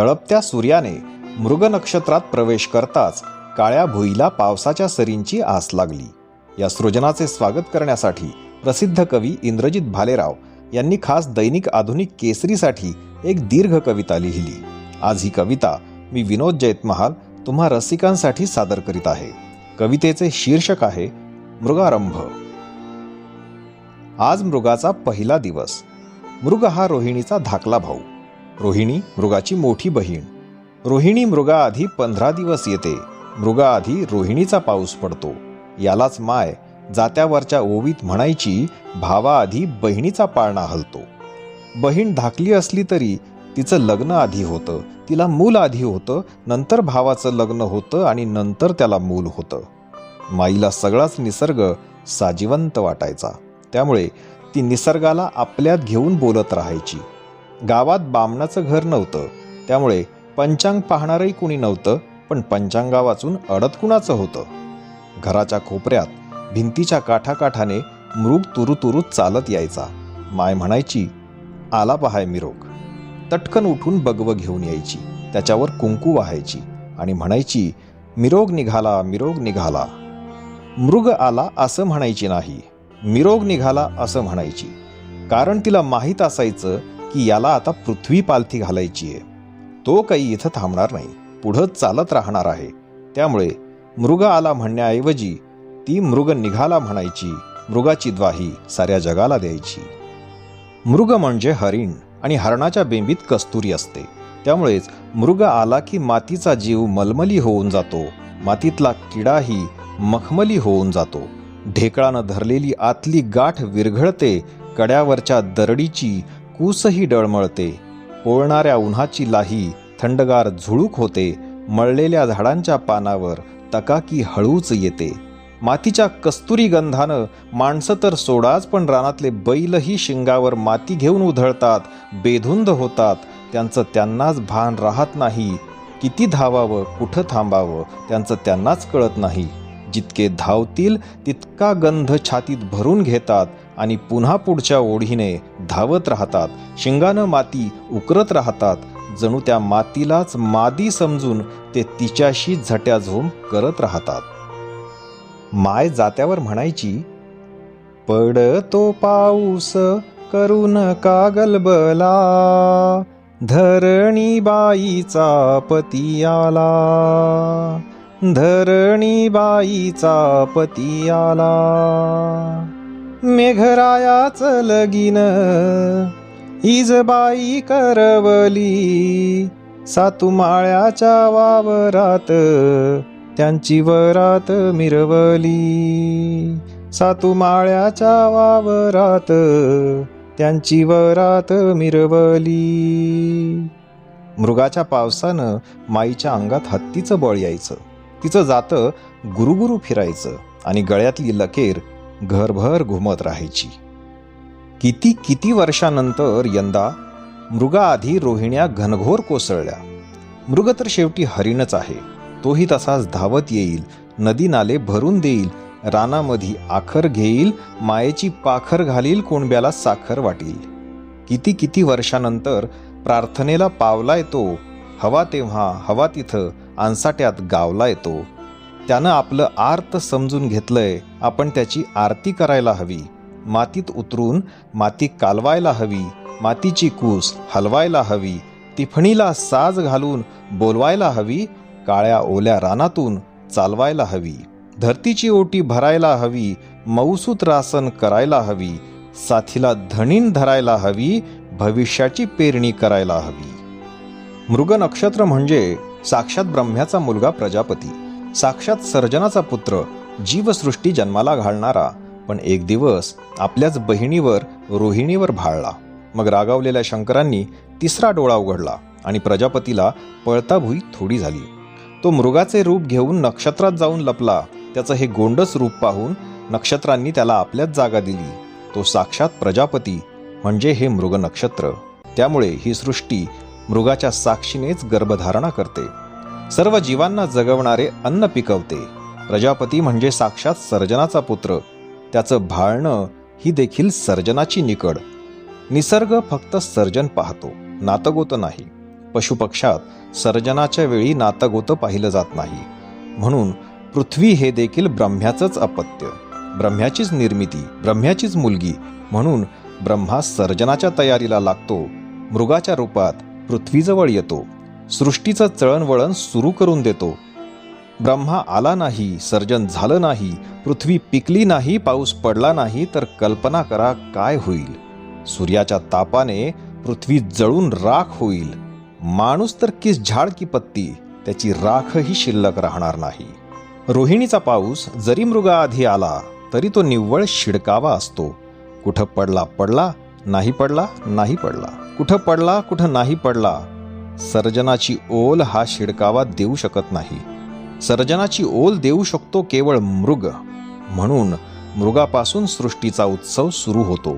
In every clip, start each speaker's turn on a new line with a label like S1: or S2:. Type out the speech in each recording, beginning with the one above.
S1: तळपत्या सूर्याने मृग नक्षत्रात प्रवेश करताच काळ्या भुईला पावसाच्या सरींची आस लागली. या सृजनाचे स्वागत करण्यासाठी प्रसिद्ध कवी इंद्रजित भालेराव यांनी खास दैनिक आधुनिक केसरीसाठी एक दीर्घ कविता लिहिली. आज ही कविता मी विनोद जैतमहाल तुम्हा रसिकांसाठी सादर करीत आहे. कवितेचे शीर्षक आहे मृगारंभ. आज मृगाचा पहिला दिवस. मृग हा रोहिणीचा धाकला भाऊ. रोहिणी मृगाची मोठी बहीण. रोहिणी मृगाआधी पंधरा दिवस येते. मृगाआधी रोहिणीचा पाऊस पडतो. यालाच माय जात्यावरच्या ओवीत म्हणायची भावाआधी बहिणीचा पाळणा हलतो. बहीण धाकली असली तरी तिचं लग्न आधी होतं. तिला मूल आधी होतं. नंतर भावाचं लग्न होतं आणि नंतर त्याला मूल होतं. माईला सगळाच निसर्ग साजिवंत वाटायचा. त्यामुळे ती निसर्गाला आपल्यात घेऊन बोलत राहायची. गावात बामणाचं घर नव्हतं. त्यामुळे पंचांग पाहणारही कुणी नव्हतं पण पंचांगा वाचून अडत कुणाचं होतं? घराच्या कोपऱ्यात भिंतीच्या काठाकाठाने मृग तुरु तुरु चालत यायचा. माय म्हणायची आला पहाय मिरोग. तटकन उठून बगवं घेऊन यायची. त्याच्यावर कुंकू वाहायची आणि म्हणायची मिरोग निघाला मिरोग निघाला. मृग आला असं म्हणायची नाही. मिरोग निघाला असं म्हणायची. कारण तिला माहीत असायचं की याला आता पृथ्वी पालथी घालायची आहे. तो काही इथं थांबणार नाही. पुढं चालत राहणार आहे. त्यामुळे मृग आला म्हणण्याऐवजी ती मृग निघाला म्हणायची. मृगाची द्वाही साऱ्या जगाला द्यायची. मृग म्हणजे हरिण आणि हरणाच्या बेंबीत कस्तुरी असते. त्यामुळेच मृग आला की मातीचा जीव मलमली होऊन जातो. मातीतला किडाही मखमली होऊन जातो. ढेकळानं धरलेली आतली गाठ विरघळते. कड्यावरच्या दरडीची कूसही डळमळते. ओळणाऱ्या उन्हाची लाही थंडगार झुळूक होते. मळलेल्या झाडांच्या पानावर तकाकी हळूच येते. मातीच्या कस्तुरी गंधानं माणसं तर सोडाच पण रानातले बैलही शिंगावर माती घेऊन उधळतात बेधुंद होतात. त्यांचं त्यांनाच भान राहत नाही. किती धावावं कुठं थांबावं त्यांचं त्यांनाच कळत नाही. जितके धावतील तितका गंध छातीत भरून घेतात आणि पुन्हा पुढच्या ओढीने धावत राहतात. शिंगानं माती उकरत राहतात. जणू त्या मातीलाच मादी समजून ते तिच्याशी झट्याझोम करत राहतात. माय जात्यावर म्हणायची पडतो पाऊस करून कागलबला धरणी बाईचा पती आला. धरणी बाईचा पती आला. मेघरायाच लगीन इजबाई करवली. सातुमाळ्याच्या वावरात त्यांची वरात मिरवली. सातुमाळ्याच्या वावरात त्यांची वरात मिरवली. मृगाच्या पावसानं माईच्या अंगात हत्तीचं बळ यायचं. तिचं जातं गुरुगुरु फिरायचं आणि गळ्यातली लकेर घरभर घुमत राहायची. किती किती वर्षानंतर यंदा मृगाआधी रोहिण्या घनघोर कोसळल्या. मृग तर शेवटी हरिणच आहे. तोही तसाच धावत येईल नदी नाले भरून देईल रानामधी आखर घेईल मायेची पाखर घालील कोणब्याला साखर वाटील. किती किती वर्षानंतर प्रार्थनेला पावलाय तो हवा तेव्हा हवा तिथं आनसाट्यात गावला येतो. त्यानं आपलं आर्त समजून घेतलंय आपण त्याची आरती करायला हवी. मातीत उतरून माती कालवायला हवी मातीची कूस हलवायला हवी तिफणीला साज घालून बोलवायला हवी काळ्या ओल्या रानातून चालवायला हवी. धरतीची ओटी भरायला हवी मौसूत रासन करायला हवी साथीला धणीन धरायला हवी भविष्याची पेरणी करायला हवी. मृग नक्षत्र म्हणजे साक्षात ब्रह्म्याचा मुलगा प्रजापती. साक्षात सर्जनाचा पुत्र जीवसृष्टी जन्माला घालणारा पण एक दिवस आपल्याच बहिणीवर रोहिणीवर भाळला. मग रागावलेल्या शंकरांनी तिसरा डोळा उघडला आणि प्रजापतीला पळताभुई थोडी झाली. तो मृगाचे रूप घेऊन नक्षत्रात जाऊन लपला. त्याचं हे गोंडस रूप पाहून नक्षत्रांनी त्याला आपल्याच जागा दिली. तो साक्षात प्रजापती म्हणजे हे मृग नक्षत्र. त्यामुळे ही सृष्टी मृगाच्या साक्षीनेच गर्भधारणा करते. सर्व जीवांना जगवणारे अन्न पिकवते. प्रजापती म्हणजे साक्षात सर्जनाचा पुत्र. त्याचं भाळणं ही देखील सर्जनाची निकड. निसर्ग फक्त सर्जन पाहतो नातगोत नाही. पशुपक्षात सर्जनाच्या वेळी नातगोतं पाहिलं जात नाही. म्हणून पृथ्वी हे देखील ब्रह्म्याचंच अपत्य. ब्रह्म्याचीच निर्मिती ब्रह्म्याचीच मुलगी म्हणून ब्रह्मा सर्जनाच्या तयारीला लागतो. मृगाच्या रूपात पृथ्वीजवळ येतो. सृष्टीचं चळणवळण सुरू करून देतो. ब्रह्मा आला नाही सर्जन झालं नाही पृथ्वी पिकली नाही पाऊस पडला नाही तर कल्पना करा काय होईल. सूर्याच्या तापाने पृथ्वी जळून राख होईल. माणूस तर किस झाड की पत्ती त्याची राखही शिल्लक राहणार नाही. रोहिणीचा पाऊस जरी मृगाआधी आला तरी तो निव्वळ शिडकावा असतो. कुठं पडला पडला नाही पडला नाही पडला. कुठं पडला कुठं नाही पडला सर्जनाची ओल हा शिडकावा देऊ शकत नाही. सर्जनाची ओल देऊ शकतो केवळ मृग. म्हणून मृगापासून सृष्टीचा उत्सव सुरू होतो.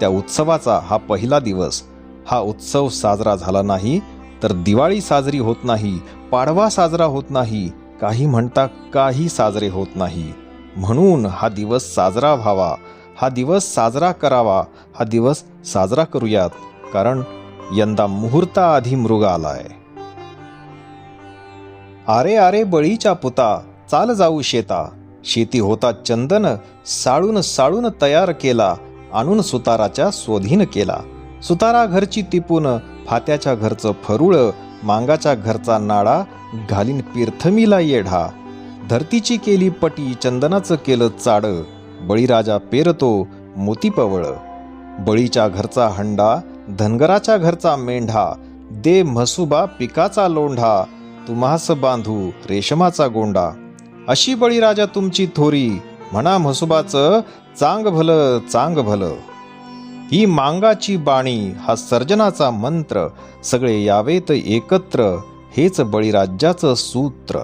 S1: त्या उत्सवाचा हा पहिला दिवस. हा उत्सव साजरा झाला नाही तर दिवाळी साजरी होत नाही पाडवा साजरा होत नाही काही म्हणता काही साजरे होत नाही. म्हणून हा दिवस साजरा व्हावा हा दिवस साजरा करावा हा दिवस साजरा करूयात. कारण यंदा मुहूर्ताआधी मृग आलाय आरे आरे बळीच्या पुता चाल जाऊ शेता. शेती होता चंदन साळून साळून तयार केला. आणून सुताराच्या स्वाधीन केला. सुतारा घरची तिपून फात्याच्या घरचं फरुळ मांगाच्या घरचा नाडा घालीन पिरथमीला येढा. धरतीची केली पटी चंदनाचं केलं चाड. बळीराजा पेरतो मोती पवळ बळीच्या घरचा हंडा धनगराच्या घरचा मेंढा दे म्हसुबा पिकाचा लोंढा तुम्हास बांधू रेशमाचा गोंडा. अशी बळीराजा तुमची थोरी म्हणा म्हसुबाचं चांग भलं चांग भलं. ही मांगाची बाणी हा सर्जनाचा मंत्र सगळे यावेत एकत्र हेच बळीराज्याचं सूत्र.